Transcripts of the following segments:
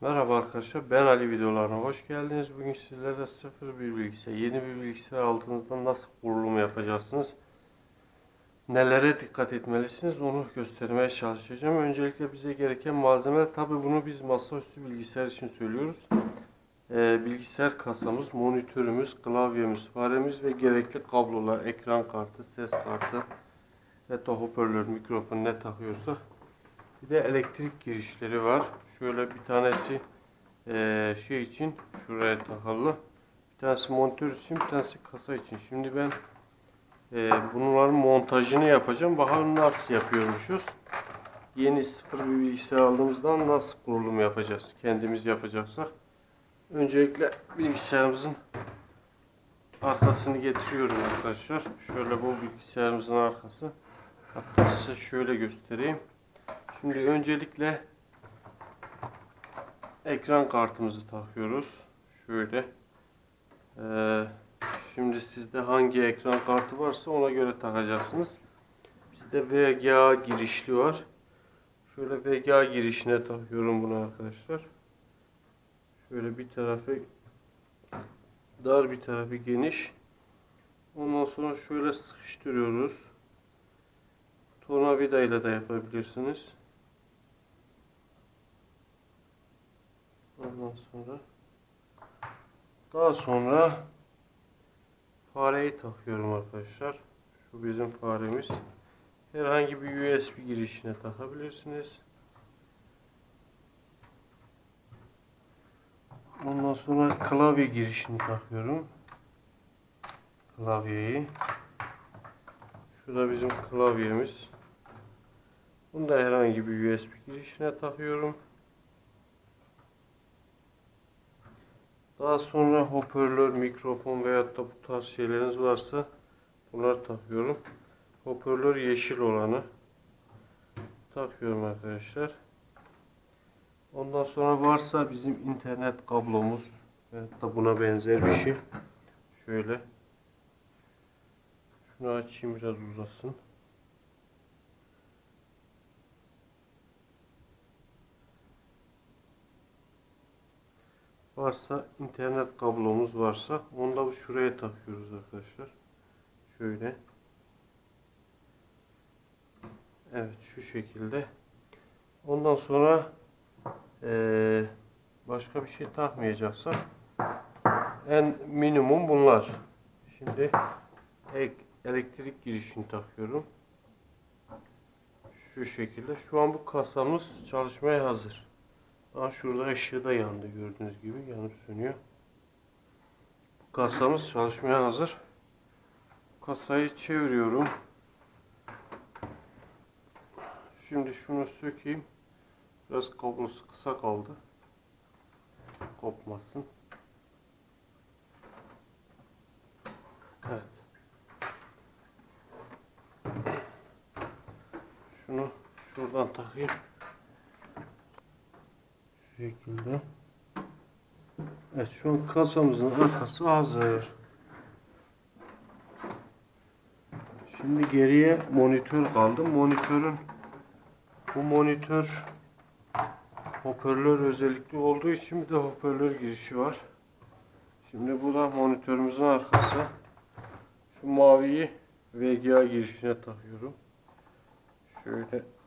Merhaba arkadaşlar ben Ali videolarına hoş geldiniz. Bugün sizlere sıfır bir bilgisayar, yeni bir bilgisayar aldığınızda nasıl kurulum yapacaksınız? Nelere dikkat etmelisiniz onu göstermeye çalışacağım. Öncelikle bize gereken malzemeler tabi bunu biz masaüstü bilgisayar için söylüyoruz. Ee, bilgisayar kasamız, monitörümüz, klavyemiz, faremiz ve gerekli kablolar, ekran kartı, ses kartı de hoparlör, mikrofon ne takıyorsak bir de elektrik girişleri var. Şöyle bir tanesi eee, şey için şuraya takılı. Bir tanesi monitör için, bir tanesi kasa için. Şimdi ben eee bunların montajını yapacağım. Bakalım nasıl yapıyormuşuz. Yeni sıfır bir bilgisayar aldığımızdan nasıl kurulum yapacağız? Kendimiz yapacaksak. Öncelikle bilgisayarımızın arkasını getiriyorum arkadaşlar. Şöyle bu bilgisayarımızın arkası. Hatta size şöyle göstereyim. Şimdi öncelikle ekran kartımızı takıyoruz. Şöyle. Ee, şimdi sizde hangi ekran kartı varsa ona göre takacaksınız. Bizde VGA girişli var. Şöyle VGA girişine takıyorum bunu arkadaşlar. Şöyle bir tarafı dar bir tarafı geniş. Ondan sonra şöyle sıkıştırıyoruz. Tornavida ile de yapabilirsiniz. Ondan sonra daha sonra fareyi takıyorum arkadaşlar. Şu bizim faremiz. Herhangi bir USB girişine takabilirsiniz. Ondan sonra klavye girişini takıyorum. Klavyeyi. Şurada bizim klavyemiz. Bunu da herhangi bir USB girişine takıyorum. Daha sonra hoparlör, mikrofon veyahut da bu tarz şeyleriniz varsa bunları takıyorum. Hoparlör yeşil olanı takıyorum arkadaşlar. Ondan sonra varsa bizim internet kablomuz veyahut da buna benzer bir şey. Şöyle. Şunu açayım biraz uzasın. Varsa internet kablomuz varsa onu da şuraya takıyoruz arkadaşlar. Şöyle. Evet şu şekilde. Ondan sonra eee, başka bir şey takmayacaksak en minimum bunlar. Şimdi ek, elektrik girişini takıyorum. Şu şekilde. Şu an bu kasamız çalışmaya hazır. Aa, şurada ışığı da yandı gördüğünüz gibi yanıp sönüyor. Kasamız çalışmaya hazır. Kasayı çeviriyorum. Şimdi şunu sökeyim. Biraz kablosu kısa kaldı. Kopmasın. Evet. Şunu şuradan takayım. Şekilde. Evet şu an kasamızın arkası hazır. Şimdi geriye monitör kaldı. Monitörün bu monitör hoparlör özellikli olduğu için bir de hoparlör girişi var. Şimdi bu da monitörümüzün arkası. Şu maviyi VGA girişine takıyorum. Şöyle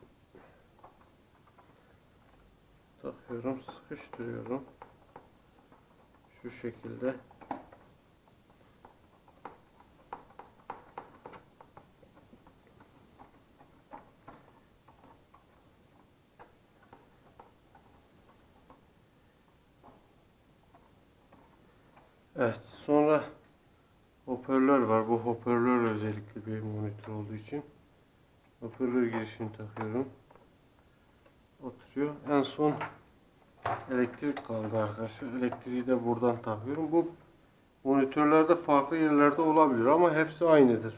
takıyorum, sıkıştırıyorum. Şu şekilde. Evet, sonra hoparlör var. Bu hoparlör özellikli bir monitör olduğu için hoparlör girişini takıyorum. Oturuyor. En son elektrik kaldı arkadaşlar. Elektriği de buradan takıyorum. Bu monitörlerde farklı yerlerde olabilir ama hepsi aynıdır.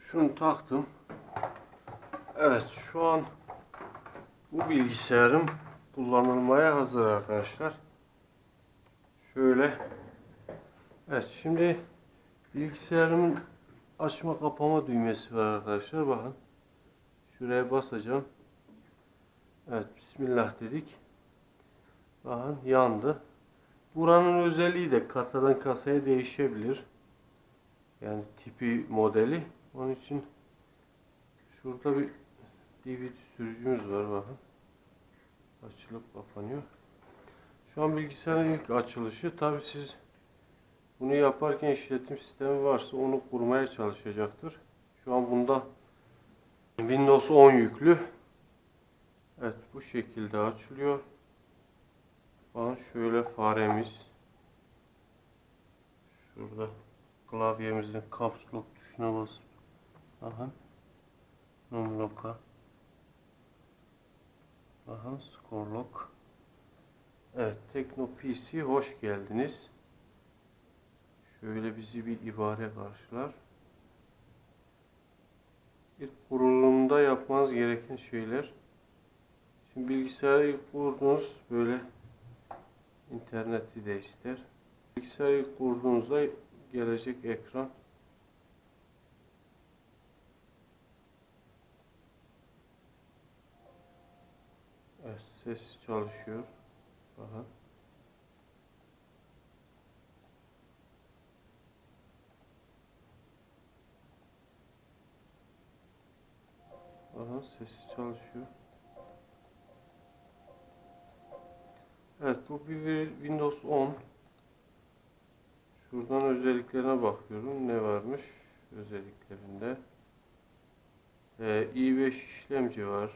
Şunu taktım. Evet şu an bu bilgisayarım kullanılmaya hazır arkadaşlar. Şöyle. Evet şimdi bilgisayarımın açma kapama düğmesi var arkadaşlar. Bakın. Şuraya basacağım. Evet Bismillah dedik. Bakın yandı. Buranın özelliği de kasadan kasaya değişebilir. Yani tipi modeli. Onun için şurada bir DVD sürücümüz var bakın. Açılıp kapanıyor. Şu an bilgisayarın ilk açılışı. Tabi siz bunu yaparken işletim sistemi varsa onu kurmaya çalışacaktır. Şu an bunda Windows 10 yüklü. Evet bu şekilde açılıyor. Bakın şöyle faremiz. Şurada klavyemizin caps lock tuşuna basıp bakın numlock'a bakın score lock Evet Tekno PC hoş geldiniz. Şöyle bizi bir ibare karşılar. İlk kurulumda yapmanız gereken şeyler. Bilgisayarı ilk kurduğunuz böyle interneti de ister. Bilgisayarı kurduğunuzda gelecek ekran ses çalışıyor. Bakın. Aha sesi çalışıyor. Evet bu bir Windows 10. Şuradan özelliklerine bakıyorum. Ne varmış özelliklerinde? Ee, i5 işlemci var.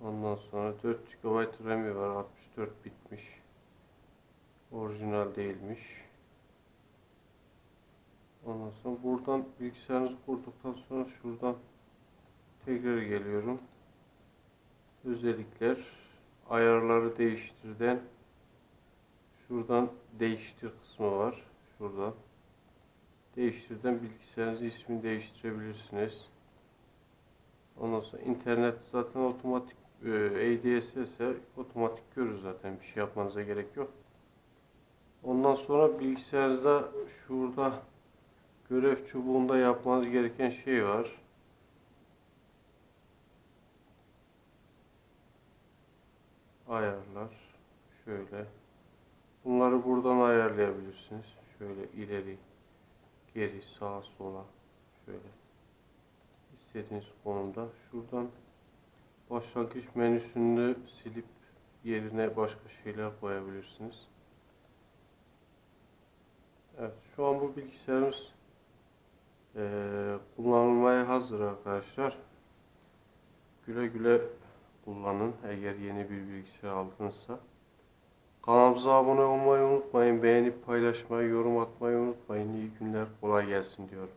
Ondan sonra 4 GB RAM'i var. 64 bitmiş. Orijinal değilmiş. Ondan sonra buradan bilgisayarınızı kurduktan sonra şuradan tekrar geliyorum. Özellikler ayarları değiştirden şuradan değiştir kısmı var. Şuradan değiştirden bilgisayarınızın ismini değiştirebilirsiniz. Ondan sonra internet zaten otomatik e, ADS ise otomatik görür zaten bir şey yapmanıza gerek yok. Ondan sonra bilgisayarınızda şurada görev çubuğunda yapmanız gereken şey var. Ayarlar. Şöyle. Bunları buradan ayarlayabilirsiniz. Şöyle ileri, geri, sağa, sola. Şöyle. istediğiniz konumda. Şuradan başlangıç menüsünü silip yerine başka şeyler koyabilirsiniz. Evet, şu an bu bilgisayarımız eee, kullanılmaya hazır arkadaşlar. Güle güle kullanın eğer yeni bir bilgisayar aldınızsa. Kanalımıza abone olmayı unutmayın. Beğenip paylaşmayı, yorum atmayı unutmayın. İyi günler, kolay gelsin diyorum.